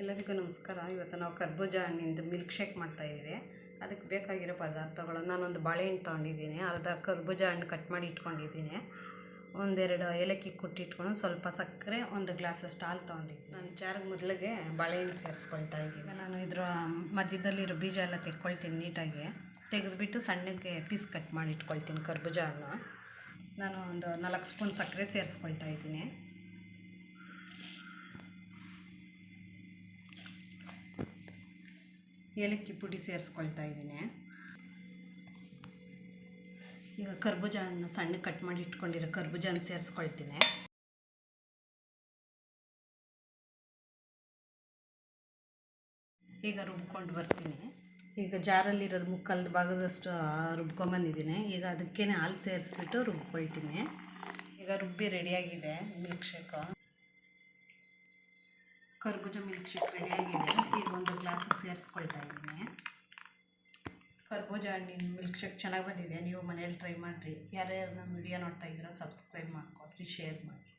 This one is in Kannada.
ಎಲ್ಲರಿಗೂ ನಮಸ್ಕಾರ. ಇವತ್ತು ನಾವು ಕರ್ಬೂಜ ಹಣ್ಣಿಂದು ಮಿಲ್ಕ್ ಶೇಕ್ ಮಾಡ್ತಾಯಿದ್ದೀವಿ ಅದಕ್ಕೆ ಬೇಕಾಗಿರೋ ಪದಾರ್ಥಗಳು ನಾನೊಂದು ಬಾಳೆಹಣ್ಣು ತೊಗೊಂಡಿದ್ದೀನಿ. ಅರ್ಧ ಕರ್ಬೂಜ ಹಣ್ಣು ಕಟ್ ಮಾಡಿ ಇಟ್ಕೊಂಡಿದ್ದೀನಿ. ಒಂದೆರಡು ಏಲಕ್ಕಿ ಕುಟ್ಟಿಟ್ಕೊಂಡು ಸ್ವಲ್ಪ ಸಕ್ಕರೆ, ಒಂದು ಗ್ಲಾಸಷ್ಟು ಹಾಲು ತೊಗೊಂಡಿದ್ದೀನಿ. ನಾನು ಜಾರಿಗೆ ಮೊದಲಿಗೆ ಬಾಳೆಹಣ್ಣು ಸೇರಿಸ್ಕೊಳ್ತಾ ಇದ್ದೀನಿ. ನಾನು ಇದರ ಮಧ್ಯದಲ್ಲಿರೋ ಬೀಜ ಎಲ್ಲ ತೆಕ್ಕೊಳ್ತೀನಿ ನೀಟಾಗಿ. ತೆಗೆದುಬಿಟ್ಟು ಸಣ್ಣಗೆ ಪೀಸ್ ಕಟ್ ಮಾಡಿ ಇಟ್ಕೊಳ್ತೀನಿ ಕರ್ಬೂಜ ಹಣ್ಣು. ನಾನು ಒಂದು ನಾಲ್ಕು ಸ್ಪೂನ್ ಸಕ್ಕರೆ ಸೇರಿಸ್ಕೊಳ್ತಾ ಇದ್ದೀನಿ. ಏಲಕ್ಕಿ ಪುಡಿ ಸೇರಿಸ್ಕೊಳ್ತಾ ಇದ್ದೀನಿ. ಈಗ ಕರ್ಬೂಜ ಹಣ್ಣು ಸಣ್ಣ ಕಟ್ ಮಾಡಿ ಇಟ್ಕೊಂಡಿರೋ ಕರ್ಬೂಜ ಹಣ್ಣು ಸೇರಿಸ್ಕೊಳ್ತೀನಿ. ಈಗ ರುಬ್ಕೊಂಡು ಬರ್ತೀನಿ. ಈಗ ಜಾರಲ್ಲಿರೋದು ಮುಕ್ಕಲ್ದ ಭಾಗದಷ್ಟು ರುಬ್ಕೊಂಬಂದಿದ್ದೀನಿ. ಈಗ ಅದಕ್ಕೇ ಹಾಲು ಸೇರಿಸ್ಬಿಟ್ಟು ರುಬ್ಕೊಳ್ತೀನಿ. ಈಗ ರುಬ್ಬಿ ರೆಡಿಯಾಗಿದೆ ಮಿಲ್ಕ್ ಶೇಕು ಕರ್ಬೂಜ ಮಿಲ್ಕ್ ಶೇಕ್ ರೆಡಿಯಾಗಿದೆ ಈಗ ಒಂದು ಗ್ಲಾಸಿಗೆ ಸೇರಿಸ್ಕೊಳ್ತಾ ಇದ್ದೀನಿ. ಕರ್ಬೂಜ ಹಣ್ಣಿನ ಮಿಲ್ಕ್ ಶೇಕ್ ಚೆನ್ನಾಗಿ ಬಂದಿದೆ. ನೀವು ಮನೇಲಿ ಟ್ರೈ ಮಾಡಿರಿ. ಯಾರ್ಯಾರು ನಮ್ಮ ವಿಡಿಯೋ ನೋಡ್ತಾ ಇದ್ದೀರೋ ಸಬ್ಸ್ಕ್ರೈಬ್ ಮಾಡ್ಕೊಡ್ರಿ ಶೇರ್ ಮಾಡಿರಿ.